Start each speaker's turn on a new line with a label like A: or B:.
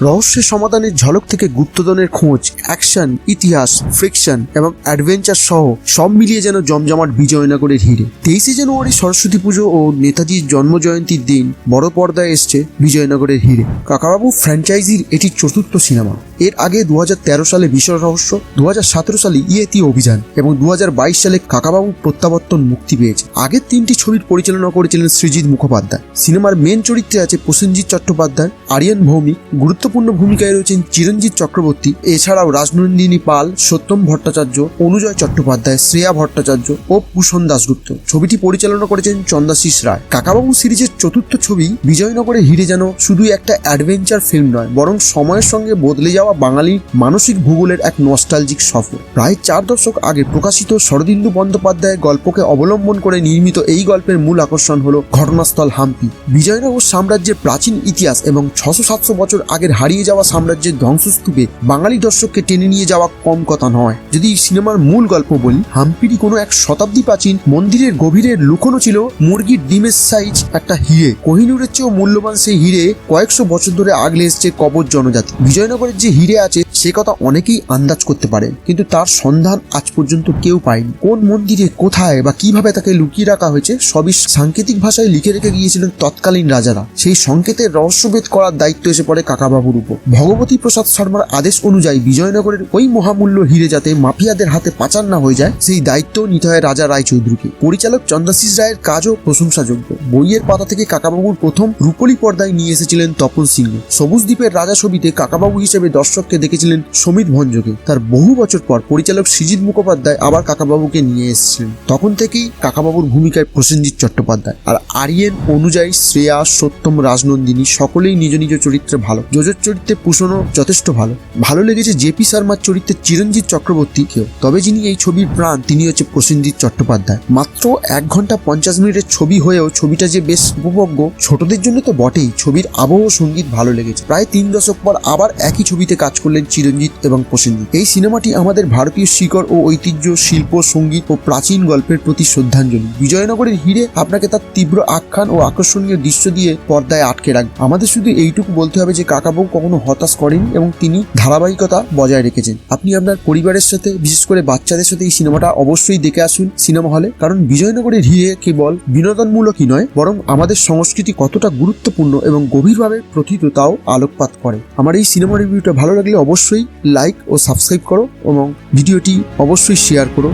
A: রহস্যের সমাধানের ঝলক থেকে গুপ্তধনের খোঁজ, অ্যাকশন, ইতিহাস ফ্রিকশন এবং অ্যাডভেঞ্চার সহ সব মিলিয়ে যেন জমজমাট বিজয়নগরের হিরে। তেইশে জানুয়ারি সরস্বতী পুজো ও নেতাজির জন্মজয়ন্তীর দিন বড় পর্দায় এসছে বিজয়নগরের হিরে। কাকাবাবু ফ্র্যাঞ্চাইজির এটি চতুর্থ সিনেমা। এর আগে দু হাজার তেরো সালে বিশর রহস্য দু হাজার সতেরো সালে ইয়েতি অভিযান এবং দু হাজার বাইশ সালে কাকাবাবু প্রত্যাবর্তন মুক্তি পেয়েছে। আগের তিনটি ছবির পরিচালনা করেছিলেন সৃজিৎ মুখোপাধ্যায়। সিনেমার মেন চরিত্রে আছে প্রসেনজিৎ চট্টোপাধ্যায়, আরিয়ান ভৌমিক গুরুত্বপূর্ণ ভূমিকায় রয়েছেন চিরঞ্জিত চক্রবর্তী। এছাড়াও রাজনন্দিনী পাল, সত্যম ভট্টাচার্য, অনুজয় চট্টোপাধ্যায়, শ্রেয়া ভট্টাচার্য ও ভূষণ দাশগুপ্ত। ছবিটি পরিচালনা করেছেন চন্দাশিস রায়। কাকাবাবু সিরিজের চতুর্থ ছবি বিজয়নগরে হিরে যেন শুধু একটা অ্যাডভেঞ্চার ফিল্ম নয়, বরং সময়ের সঙ্গে বদলে যাওয়া বাঙালির মানসিক ভূগোলের এক নস্টালজিক সফর। প্রায় চার দশক আগে প্রকাশিত শরদিন্দু বন্দ্যোপাধ্যায়ের গল্পকে অবলম্বন করে নির্মিত এই গল্পের মূল আকর্ষণ হল ঘটনাস্থল হাম্পি। বিজয়নগর সাম্রাজ্যের প্রাচীন ইতিহাস এবং ছশো সাতশো বছর আগের হারিয়ে যাওয়া সাম্রাজ্যের ধ্বংসস্তূপে বাঙালি দর্শককে টেনে নিয়ে যাওয়া কম কথা নয়। যদি সিনেমার মূল গল্প বলি হাম্পিরই কোনো এক শতাব্দী প্রাচীন মন্দিরের গভীরে লুকোনো ছিল মুরগির ডিমের সাইজ একটা হিরে। কোহিনুরের চেয়েও মূল্যবান সেই হিরে কয়েকশো বছর ধরে আগলে এসছে কবর জনজাতি। বিজয়নগরের যে হিরে আছে, সে কথা অনেকেই আন্দাজ করতে পারে, কিন্তু তার সন্ধান আজ পর্যন্ত কেউ পায়নি। কোন মন্দিরে, কোথায় বা কীভাবে তাকে লুকিয়ে রাখা হয়েছে, সবই সাংকেতিক ভাষায় লিখে রেখে গিয়েছিলেন তৎকালীন রাজারা। সেই সংকেতের রহস্যভেদ করার দায়িত্ব এসে পড়ে কাকাবাবুর উপর। ভগবতী প্রসাদ শর্মার আদেশ অনুযায়ী বিজয়নগরের ওই মহামূল্য হিরে যাতে মাফিয়াদের হাতে পাচার না হয়ে যায়, সেই দায়িত্ব নিতে হয় রাজা রায়চৌধুরীকে। পরিচালক চন্দ্রাশিস রায়ের কাজও প্রশংসাযোগ্য। বইয়ের পাতা থেকে কাকাবাবুর প্রথম রূপলি পর্দায় নিয়ে এসেছিলেন তপন সিংহ। সবুজ দ্বীপের রাজা ছবিতে কাকাবাবু হিসেবে দর্শককে দেখেছিলেন সমিত ভঞ্জকে। তার বহু বছর পর পরিচালক সৃজিৎ মুখোপাধ্যায় আবার কাকাবাবুকে নিয়ে এসেছিলেন। তখন থেকেই কাকাবাবুর ভূমিকায় প্রসেনজিৎ চট্টোপাধ্যায়। আর আরিয়েন অনুযায়ী শ্রেয়া, সত্যম রাজনন্দিনী সকলেই নিজ নিজ চরিত্রে ভালো। যোজর চরিত্রে পুষণও যথেষ্ট ভালো। ভালো লেগেছে জেপি শর্মার চরিত্রে চিরঞ্জিত চক্রবর্তীকেও তবে যিনি এই ছবির প্রাণ, তিনি হচ্ছে প্রসেনজিৎ চট্টোপাধ্যায়। মাত্র এক ঘণ্টা পঞ্চাশ মিনিটের ছবি হয়েও ছবিটা যে বেশ উপভোগ্য, ছোটদের জন্য তো বটেই। ছবির আবহ সংগীত ভালো লেগেছে। প্রায় তিন দশক পর আবার একই ছবিতে কাজ করলেন চিরঞ্জিত এবং প্রসেনজিৎ। এই সিনেমাটি আমাদের ভারতীয় শিকড় ও ঐতিহ্য, শিল্প, সংগীত ও প্রাচীন গল্পের প্রতি শ্রদ্ধাঞ্জলি। বিজয়নগরের হিরে আপনাকে তার তীব্র আখ্যান ও আকর্ষণীয় দৃশ্য দিয়ে পর্দায় আটকে রাখবে। আমাদের শুধু এইটুকু বলতে হবে যে কাকাবাবু কখনো হতাশ করেনি এবং তিনি ধারাবাহিকতা বজায় রেখেছেন। আপনি আপনার পরিবারের সাথে, বিশেষ করে বাচ্চাদের সাথে এই সিনেমাটা অবশ্যই দেখে আসুন সিনেমা হলে। কারণ বিজয়নগরের হিরে কেবল বিনোদনমূলকই নয়, বরং আমাদের সংস্কৃতি কতটা গুরুত্বপূর্ণ এবং গভীরভাবে প্রথিত তাও আলোকপাত করে। আমার এই সিনেমা রিভিউটা ভালো লাগলে অবশ্যই লাইক ও সাবস্ক্রাইব করো এবং ভিডিওটি অবশ্যই শেয়ার করো।